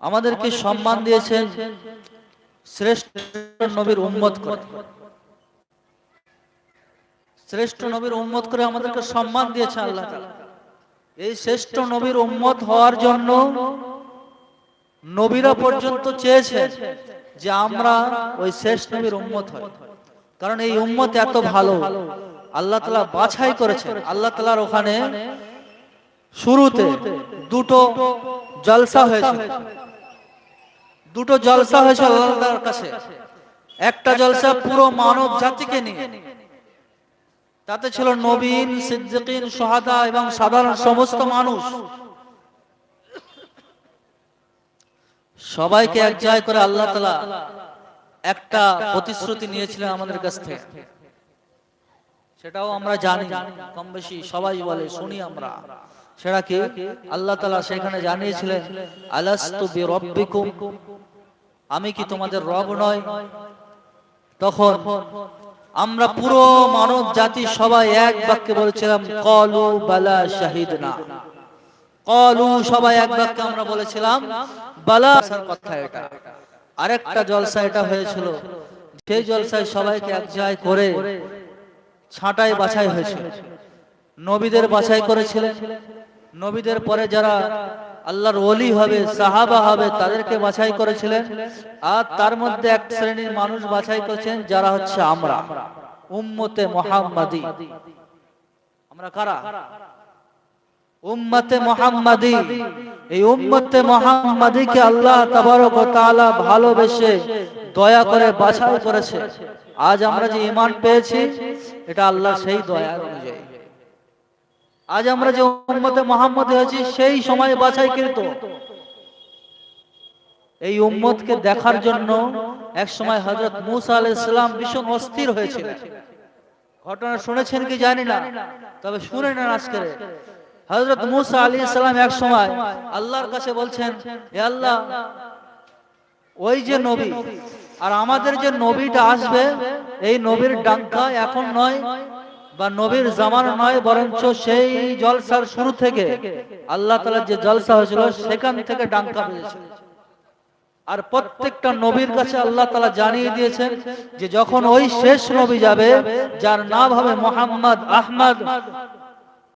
আমাদেরকে সম্মান দিয়েছেন শ্রেষ্ঠ নবীর উম্মত করে। শ্রেষ্ঠ নবীর উম্মত করে আমাদেরকে সম্মান দিয়েছে আল্লাহ এই শ্রেষ্ঠ নবীর উম্মত হওয়ার জন্য নবীরা পর্যন্ত চেয়েছে যে আমরা ওই শ্রেষ্ঠ নবীর উম্মত হয় কারণ এই উম্মত এত ভালো। আল্লাহ তালা বাছাই করেছে আল্লাহ তালার ওখানে শুরুতে দুটো জলসা হয়েছে। দুটো জলসা হয়েছে আল্লাহ তাআলার কাছে। একটা জলসা পুরো মানব জাতিকে নিয়ে। তাতে ছিল নবীন, সিদ্দিকিন, সোহাদা এবং সাধারণ সমস্ত মানুষ। সবাইকে এক জায়গায় করে আল্লাহ তালা একটা প্রতিশ্রুতি নিয়েছিলেন আমাদের কাছ থেকে। সেটাও আমরা জানি কম বেশি সবাই বলে, শুনি আমরা। সেটা কি? আল্লাহ তালা সেখানে জানিয়েছিলেন আমি কি তোমাদের রব নয় তখন আমরা পুরো মানব জাতি সবাই এক বাক্যে বলেছিলাম, কলু বালা শাহিদ না কলু সবাই এক বাক্যে আমরা বলেছিলাম, বালা। কথা এটা। আরেকটা জলসা এটা হয়েছিল, সেই জলসায় সবাইকে এক জায়গায় করে ছাঁটাই বাছাই হয়েছিল। নবীদের বাছাই করেছিলেন। নবীদের পরে যারা আল্লাহর ওলি হবে, সাহাবা হবে, তাদেরকে বাছাই করেছিলেন। আর তার মধ্যে এক শ্রেণির মানুষ বাছাই করেছেন, যারা হচ্ছে আমরা। উম্মতে মোহাম্মদী। আমরা কারা? উম্মতে মোহাম্মদী। এই উম্মতে মোহাম্মদীকে আল্লাহ তাবারক তাআলা ভালোবেসে, দয়া করে বাছাই করেছে। আজ আমরা যে ঈমান পেয়েছি, এটা আল্লাহ সেই দয়ার অনুযায়ী। আজ আমরা যে উম্মতে মোহাম্মদ হয়েছি, সেই সময় বাছাই কিন্তু এই উম্মতকে দেখার জন্য এক সময় হযরত মূসা আলাইহিস সালাম ভীষণ অস্থির হয়েছিল ঘটনা শুনেছেন কি জানি না, তবে শুনে নেন আজকে। হজরত মুসা আলী ইসলাম এক সময় আল্লাহর কাছে বলছেন হে আল্লাহ, ওই যে নবী, আর আমাদের যে নবীটা আসবে, এই নবীর ডাঙ্কা এখন নয় বা নবীর জামান নয় বরঞ্চ সেই জলসার শুরু থেকে আল্লাহ তালা যে জলসা হয়েছিল সেখান থেকে ডাঙ্কা হয়েছিল আর প্রত্যেকটা নবীর কাছে আল্লাহ তালা জানিয়ে দিয়েছেন যে যখন ওই শেষ নবী যাবে যার নাম হবে মোহাম্মদ আহমদ।